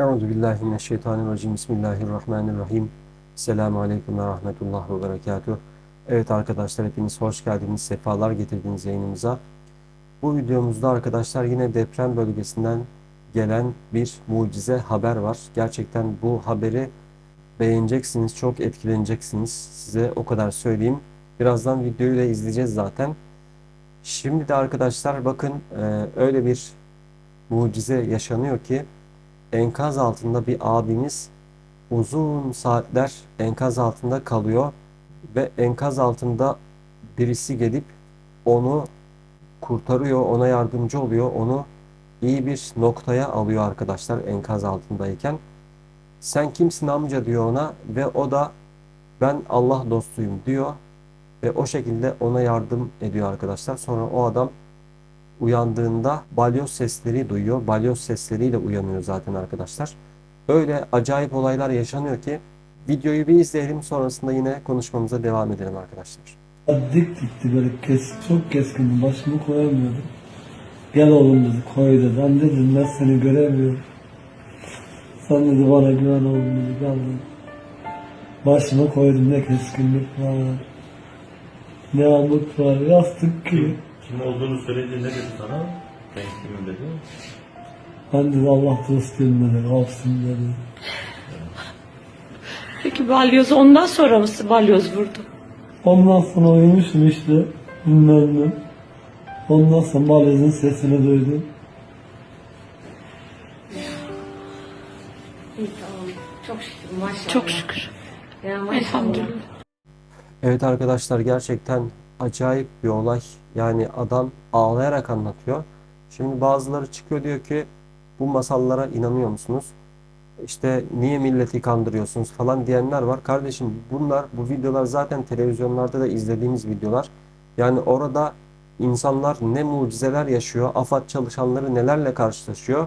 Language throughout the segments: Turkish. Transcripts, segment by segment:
Euzu billahi mineşşeytanirracim. Bismillahirrahmanirrahim. Selamun aleyküm ve rahmetullah ve berekatuh. Evet arkadaşlar hepiniz hoş geldiniz. Sefalar getirdiniz yayınımıza. Bu videomuzda arkadaşlar yine deprem bölgesinden gelen bir mucize haber var. Gerçekten bu haberi beğeneceksiniz, çok etkileneceksiniz. Size o kadar söyleyeyim. Birazdan videoyu da izleyeceğiz zaten. Şimdi de arkadaşlar bakın e, öyle bir mucize yaşanıyor ki enkaz altında bir abimiz uzun saatler enkaz altında kalıyor ve enkaz altında birisi gelip onu kurtarıyor, ona yardımcı oluyor, onu iyi bir noktaya alıyor arkadaşlar enkaz altındayken. Sen kimsin amca diyor ona ve o da ben Allah dostuyum diyor ve o şekilde ona yardım ediyor arkadaşlar. Sonra o adam uyandığında balyoz sesleri duyuyor. Balyoz sesleriyle uyanıyor zaten arkadaşlar. Öyle acayip olaylar yaşanıyor ki videoyu bir izleyelim sonrasında yine konuşmamıza devam edelim arkadaşlar. Dik dikti böyle kes, çok keskindi başımı koyamıyordum. Gel oğlum dedi koy dedi. Ben dedim ben seni göremiyorum. Sen dedi bana güven oğlum dedi gel dedi. Başıma koydum ne keskinlik var. Ne amut var yastık gibi. Kim olduğunu söyledi ne dedi sana? Ben kimim dedi. Ben dedi Allah dostuyum dedi. Kalsın dedi. Peki balyoz ondan sonra mı balyoz vurdu? Ondan sonra uyumuşum işte. Bilmem ne. Ondan sonra balyozun sesini duydum. İyi tamam. Çok şükür maşallah. Çok şükür. Ya maşallah. Elhamdülillah. Evet arkadaşlar gerçekten acayip bir olay. Yani adam ağlayarak anlatıyor. Şimdi bazıları çıkıyor diyor ki bu masallara inanıyor musunuz? İşte niye milleti kandırıyorsunuz falan diyenler var. Kardeşim bunlar bu videolar zaten televizyonlarda da izlediğimiz videolar. Yani orada insanlar ne mucizeler yaşıyor, AFAD çalışanları nelerle karşılaşıyor.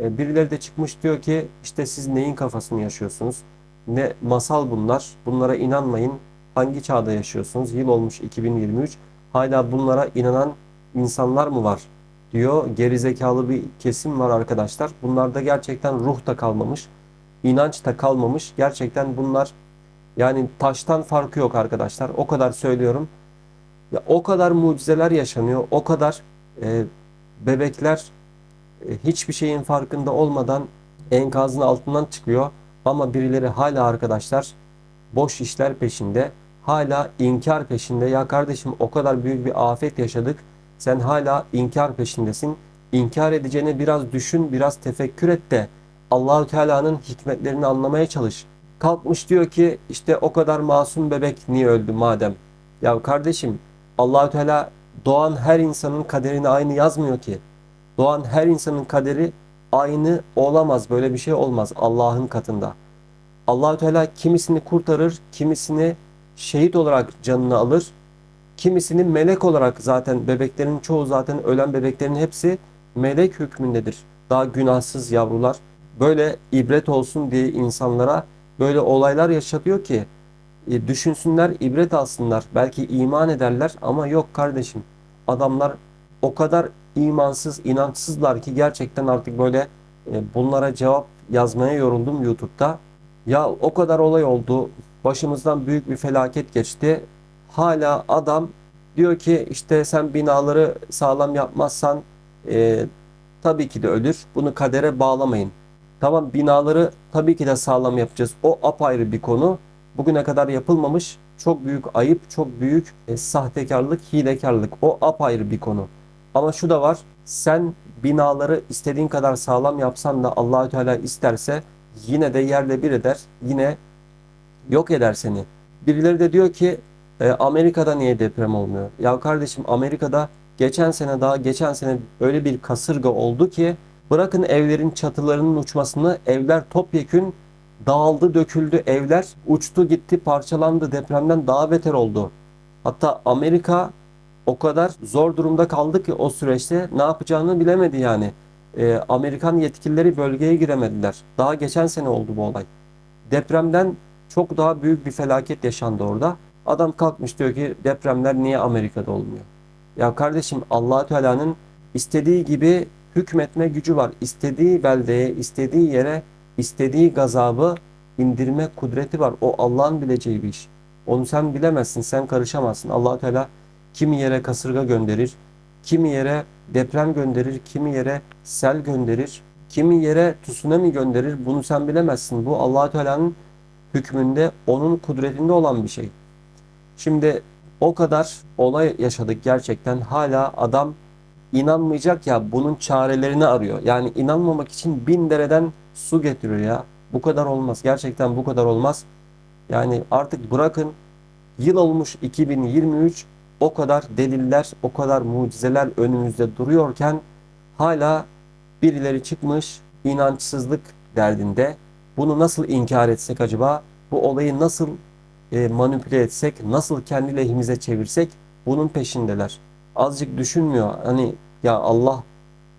E, Birileri de çıkmış diyor ki işte siz neyin kafasını yaşıyorsunuz? Ne masal bunlar. Bunlara inanmayın. Hangi çağda yaşıyorsunuz? Yıl olmuş 2023. Hala bunlara inanan insanlar mı var? diyor. Gerizekalı bir kesim var arkadaşlar. Bunlarda gerçekten ruh da kalmamış. inanç da kalmamış. Gerçekten bunlar yani taştan farkı yok arkadaşlar. O kadar söylüyorum. Ya o kadar mucizeler yaşanıyor. O kadar e, bebekler e, hiçbir şeyin farkında olmadan enkazın altından çıkıyor. Ama birileri hala arkadaşlar boş işler peşinde. Hala inkar peşinde. Ya kardeşim o kadar büyük bir afet yaşadık. Sen hala inkar peşindesin. İnkar edeceğini biraz düşün, biraz tefekkür et de Allahü Teala'nın hikmetlerini anlamaya çalış. Kalkmış diyor ki işte o kadar masum bebek niye öldü madem? Ya kardeşim Allahü Teala doğan her insanın kaderini aynı yazmıyor ki. Doğan her insanın kaderi aynı olamaz. Böyle bir şey olmaz Allah'ın katında. Allahü Teala kimisini kurtarır, kimisini şehit olarak canını alır. Kimisini melek olarak zaten bebeklerin çoğu zaten ölen bebeklerin hepsi melek hükmündedir. Daha günahsız yavrular. Böyle ibret olsun diye insanlara böyle olaylar yaşatıyor ki e, düşünsünler, ibret alsınlar. Belki iman ederler ama yok kardeşim. Adamlar o kadar imansız, inançsızlar ki gerçekten artık böyle e, bunlara cevap yazmaya yoruldum YouTube'da. Ya o kadar olay oldu. Başımızdan büyük bir felaket geçti. Hala adam diyor ki işte sen binaları sağlam yapmazsan e, tabii ki de ölür. Bunu kadere bağlamayın. Tamam binaları tabii ki de sağlam yapacağız. O apayrı bir konu. Bugüne kadar yapılmamış çok büyük ayıp, çok büyük e, sahtekarlık, hilekarlık. O apayrı bir konu. Ama şu da var. Sen binaları istediğin kadar sağlam yapsan da Allahü Teala isterse yine de yerle bir eder. Yine yok eder seni. Birileri de diyor ki e, Amerika'da niye deprem olmuyor? Ya kardeşim Amerika'da geçen sene daha geçen sene öyle bir kasırga oldu ki bırakın evlerin çatılarının uçmasını evler topyekün dağıldı, döküldü evler uçtu gitti parçalandı depremden daha beter oldu. Hatta Amerika o kadar zor durumda kaldı ki o süreçte ne yapacağını bilemedi yani. Ee, Amerikan yetkilileri bölgeye giremediler. Daha geçen sene oldu bu olay. Depremden çok daha büyük bir felaket yaşandı orada. Adam kalkmış diyor ki depremler niye Amerika'da olmuyor? Ya kardeşim Allahü Teala'nın istediği gibi hükmetme gücü var. İstediği beldeye, istediği yere istediği gazabı indirme kudreti var. O Allah'ın bileceği bir iş. Onu sen bilemezsin, sen karışamazsın. allah Teala kimi yere kasırga gönderir, kimi yere deprem gönderir, kimi yere sel gönderir, kimi yere tsunami gönderir. Bunu sen bilemezsin. Bu allah Teala'nın hükmünde, onun kudretinde olan bir şey. Şimdi o kadar olay yaşadık gerçekten. Hala adam inanmayacak ya bunun çarelerini arıyor. Yani inanmamak için bin dereden su getiriyor ya. Bu kadar olmaz. Gerçekten bu kadar olmaz. Yani artık bırakın yıl olmuş 2023 o kadar deliller, o kadar mucizeler önümüzde duruyorken hala birileri çıkmış inançsızlık derdinde. Bunu nasıl inkar etsek acaba? Bu olayı nasıl e, manipüle etsek, nasıl kendi lehimize çevirsek bunun peşindeler. Azıcık düşünmüyor. Hani ya Allah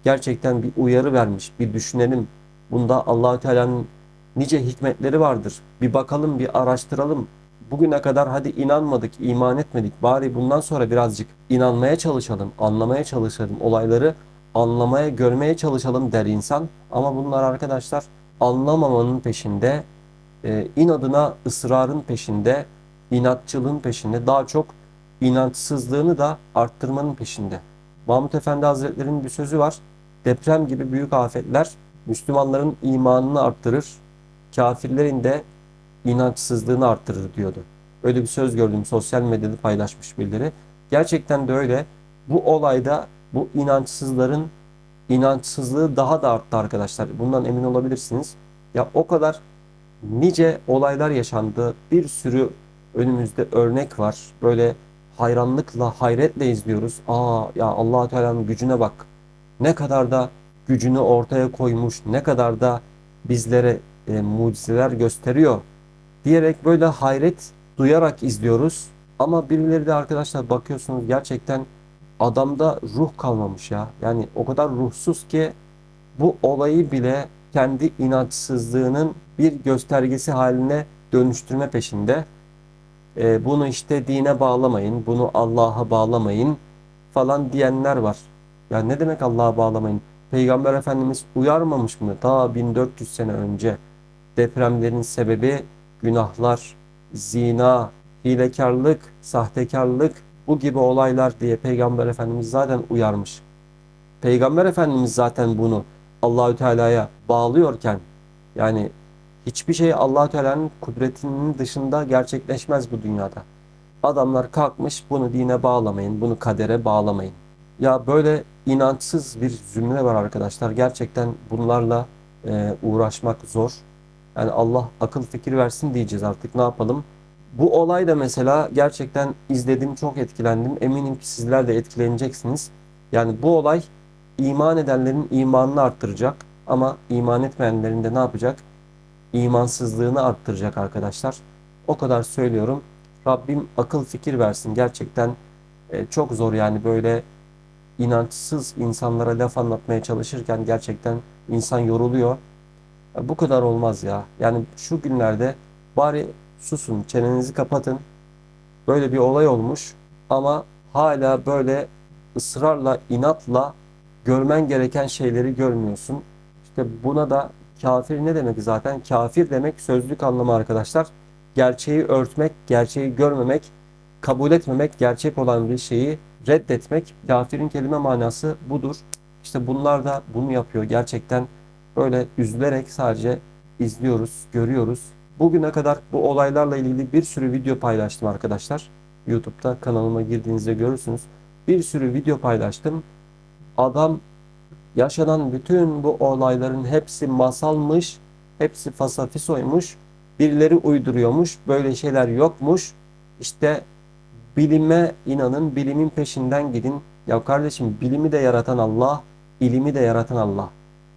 gerçekten bir uyarı vermiş. Bir düşünelim. Bunda Allahü Teala'nın nice hikmetleri vardır. Bir bakalım, bir araştıralım. Bugüne kadar hadi inanmadık, iman etmedik. Bari bundan sonra birazcık inanmaya çalışalım, anlamaya çalışalım. Olayları anlamaya, görmeye çalışalım der insan. Ama bunlar arkadaşlar anlamamanın peşinde, e, inadına ısrarın peşinde, inatçılığın peşinde, daha çok inançsızlığını da arttırmanın peşinde. Mahmut Efendi Hazretleri'nin bir sözü var. Deprem gibi büyük afetler Müslümanların imanını arttırır, kafirlerin de inançsızlığını arttırır diyordu. Öyle bir söz gördüm sosyal medyada paylaşmış birileri. Gerçekten de öyle. Bu olayda bu inançsızların inançsızlığı daha da arttı arkadaşlar. Bundan emin olabilirsiniz. Ya o kadar nice olaylar yaşandı. Bir sürü önümüzde örnek var. Böyle hayranlıkla, hayretle izliyoruz. Aa ya Allah Teala'nın gücüne bak. Ne kadar da gücünü ortaya koymuş, ne kadar da bizlere e, mucizeler gösteriyor diyerek böyle hayret duyarak izliyoruz. Ama birileri de arkadaşlar bakıyorsunuz gerçekten adamda ruh kalmamış ya. Yani o kadar ruhsuz ki bu olayı bile kendi inançsızlığının bir göstergesi haline dönüştürme peşinde. E, bunu işte dine bağlamayın, bunu Allah'a bağlamayın falan diyenler var. Ya ne demek Allah'a bağlamayın? Peygamber Efendimiz uyarmamış mı? Ta 1400 sene önce depremlerin sebebi günahlar, zina, hilekarlık, sahtekarlık bu gibi olaylar diye Peygamber Efendimiz zaten uyarmış. Peygamber Efendimiz zaten bunu Allahü Teala'ya bağlıyorken yani hiçbir şey Allahü Teala'nın kudretinin dışında gerçekleşmez bu dünyada. Adamlar kalkmış bunu dine bağlamayın, bunu kadere bağlamayın. Ya böyle inançsız bir zümre var arkadaşlar. Gerçekten bunlarla e, uğraşmak zor. Yani Allah akıl fikir versin diyeceğiz artık ne yapalım. Bu olay da mesela gerçekten izledim çok etkilendim. Eminim ki sizler de etkileneceksiniz. Yani bu olay iman edenlerin imanını arttıracak ama iman etmeyenlerin de ne yapacak? İmansızlığını arttıracak arkadaşlar. O kadar söylüyorum. Rabbim akıl fikir versin. Gerçekten e, çok zor yani böyle inançsız insanlara laf anlatmaya çalışırken gerçekten insan yoruluyor. Ya bu kadar olmaz ya. Yani şu günlerde bari susun, çenenizi kapatın. Böyle bir olay olmuş ama hala böyle ısrarla, inatla görmen gereken şeyleri görmüyorsun. İşte buna da kafir ne demek zaten? Kafir demek sözlük anlamı arkadaşlar. Gerçeği örtmek, gerçeği görmemek, kabul etmemek, gerçek olan bir şeyi reddetmek. Kafirin kelime manası budur. İşte bunlar da bunu yapıyor. Gerçekten böyle üzülerek sadece izliyoruz, görüyoruz. Bugüne kadar bu olaylarla ilgili bir sürü video paylaştım arkadaşlar. YouTube'da kanalıma girdiğinizde görürsünüz. Bir sürü video paylaştım. Adam yaşanan bütün bu olayların hepsi masalmış, hepsi fasafisoymuş. Birileri uyduruyormuş, böyle şeyler yokmuş. İşte bilime inanın, bilimin peşinden gidin. Ya kardeşim bilimi de yaratan Allah, ilimi de yaratan Allah.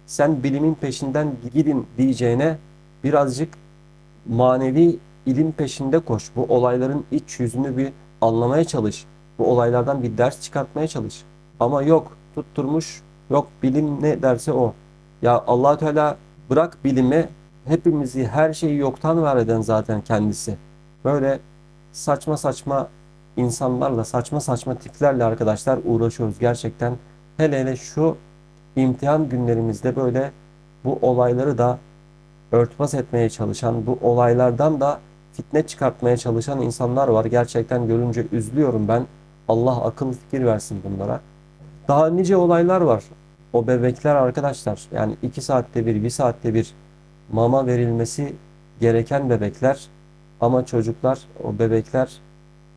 Sen bilimin peşinden gidin diyeceğine birazcık manevi ilim peşinde koş. Bu olayların iç yüzünü bir anlamaya çalış. Bu olaylardan bir ders çıkartmaya çalış. Ama yok tutturmuş yok bilim ne derse o. Ya allah Teala bırak bilimi hepimizi her şeyi yoktan var eden zaten kendisi. Böyle saçma saçma insanlarla saçma saçma tiplerle arkadaşlar uğraşıyoruz gerçekten. Hele hele şu imtihan günlerimizde böyle bu olayları da örtbas etmeye çalışan, bu olaylardan da fitne çıkartmaya çalışan insanlar var. Gerçekten görünce üzülüyorum ben. Allah akıl fikir versin bunlara. Daha nice olaylar var. O bebekler arkadaşlar yani 2 saatte bir, 1 saatte bir mama verilmesi gereken bebekler ama çocuklar o bebekler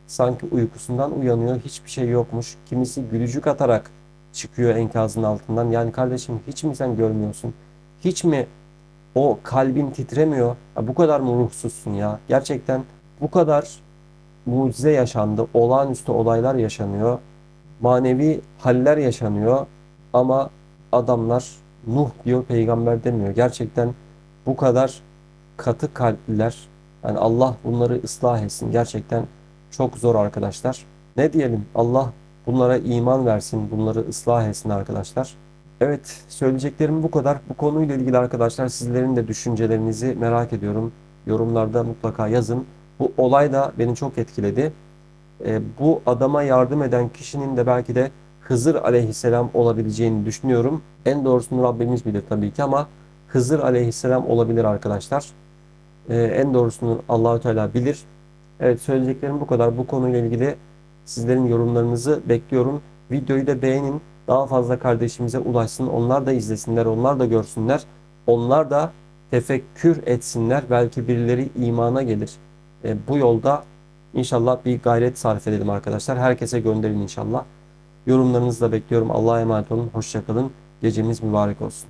sanki uykusundan uyanıyor hiçbir şey yokmuş. Kimisi gülücük atarak çıkıyor enkazın altından. Yani kardeşim hiç mi sen görmüyorsun? Hiç mi o kalbin titremiyor? Ya bu kadar mı ruhsuzsun ya? Gerçekten bu kadar mucize yaşandı. Olağanüstü olaylar yaşanıyor. Manevi haller yaşanıyor. Ama adamlar Nuh diyor peygamber demiyor. Gerçekten bu kadar katı kalpliler. Yani Allah bunları ıslah etsin. Gerçekten çok zor arkadaşlar. Ne diyelim? Allah bunlara iman versin. Bunları ıslah etsin arkadaşlar. Evet, söyleyeceklerim bu kadar. Bu konuyla ilgili arkadaşlar sizlerin de düşüncelerinizi merak ediyorum. Yorumlarda mutlaka yazın. Bu olay da beni çok etkiledi. E, bu adama yardım eden kişinin de belki de Hızır aleyhisselam olabileceğini düşünüyorum. En doğrusunu Rabbimiz bilir tabii ki ama Hızır aleyhisselam olabilir arkadaşlar. E, en doğrusunu Allahü Teala bilir. Evet söyleyeceklerim bu kadar. Bu konuyla ilgili sizlerin yorumlarınızı bekliyorum. Videoyu da beğenin. Daha fazla kardeşimize ulaşsın. Onlar da izlesinler, onlar da görsünler. Onlar da tefekkür etsinler. Belki birileri imana gelir. E, bu yolda inşallah bir gayret sarf edelim arkadaşlar. Herkese gönderin inşallah. Yorumlarınızı da bekliyorum. Allah'a emanet olun. Hoşçakalın. Gecemiz mübarek olsun.